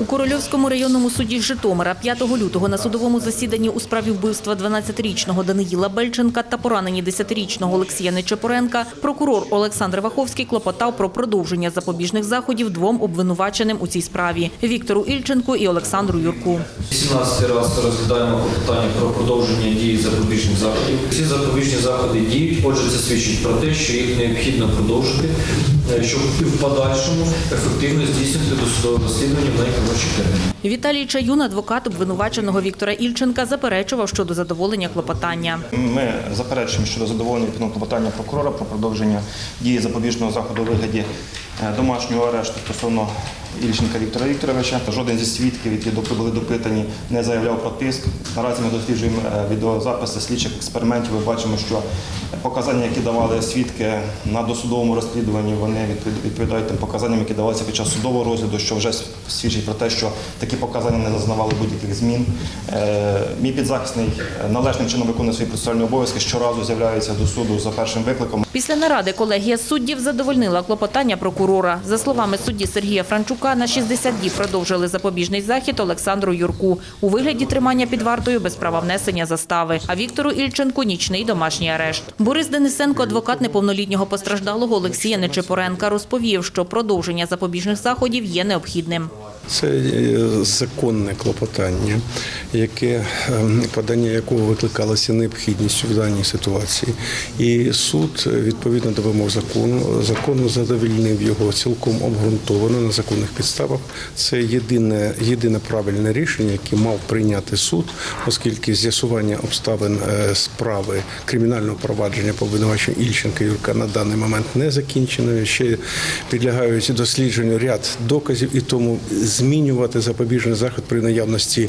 У Корольовському районному суді Житомира 5 лютого на судовому засіданні у справі вбивства 12-річного Даниїла Бельченка та поранені 10-річного Олексія Нечепоренка прокурор Олександр Ваховський клопотав про продовження запобіжних заходів двом обвинуваченим у цій справі – Віктору Ільченку і Олександру Юрку. 18 раз розглядаємо питання про продовження дії запобіжних заходів. Ці запобіжні заходи діють, отже, це свідчить про те, що їх необхідно продовжити, е, щоб в подальшому ефективно здійснити досудове розслідування в найкоротші терміни. Віталій Чаюн, адвокат обвинуваченого Віктора Ільченка, заперечував щодо задоволення клопотання. Ми заперечуємо щодо задоволення клопотання прокурора про продовження дії запобіжного заходу у вигляді е, домашнього арешту стосовно Ільченка Віктора Вікторовича. Жоден зі свідків, які були допитані, не заявляв про тиск. Наразі ми досліджуємо е, відеозаписи слідчих експериментів. Ми бачимо, що показання, які давали свідки на досудовому розслідуванні, вони відпов- відповідають тим показанням, які давалися під час судового розгляду, що вже свідчить про те, що такі показання не зазнавали будь-яких змін. Е, Мій підзахисний е, належним чином виконує свої процесуальні обов'язки, щоразу з'являється до суду за першим викликом. Після наради колегія суддів задовольнила клопотання прокурора. За словами судді Сергія Франчука, на 60 діб продовжили запобіжний захід Олександру Юрку у вигляді тримання під вартою без права внесення застави, а Віктору Ільченку – нічний домашній арешт. Борис Денисенко, адвокат неповнолітнього постраждалого Олексія Нечепоренка, розповів, що продовження запобіжних заходів є необхідним. Це е, законне клопотання, яке ем, подання якого викликалося необхідністю в даній ситуації. І суд е, відповідно до вимог закону законно задовільнив його цілком обґрунтовано на законних підставах. Це єдине єдине правильне рішення, яке мав прийняти суд, оскільки з'ясування обставин е, справи кримінального провадження по обвинуваченню Ільченка Юрка на даний момент не закінчено. Ще підлягають дослідженню ряд доказів, і тому змінювати запобіжний захід при наявності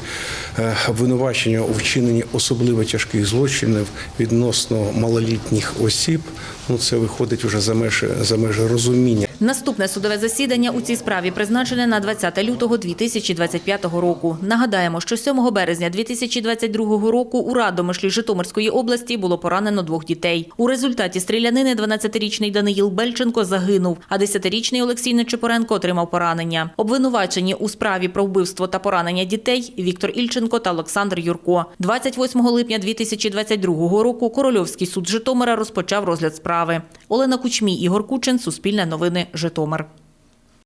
е, обвинувачення у вчиненні особливо тяжких злочинів відносно малолітніх осіб. Ну це виходить вже за межі за межі розуміння. Наступне судове засідання у цій справі призначене на 20 лютого 2025 року. Нагадаємо, що 7 березня 2022 року у Радомишлі Житомирської області було поранено двох дітей. У результаті стрілянини 12-річний Даниїл Бельченко загинув, а 10-річний Олексій Нечепоренко отримав поранення. Обвинувачені у справі про вбивство та поранення дітей Віктор Ільченко та Олександр Юрко. 28 липня 2022 року Корольовський суд Житомира розпочав розгляд справи. Олена Кучмій, Ігор Кучин, Суспільне новини, Житомир.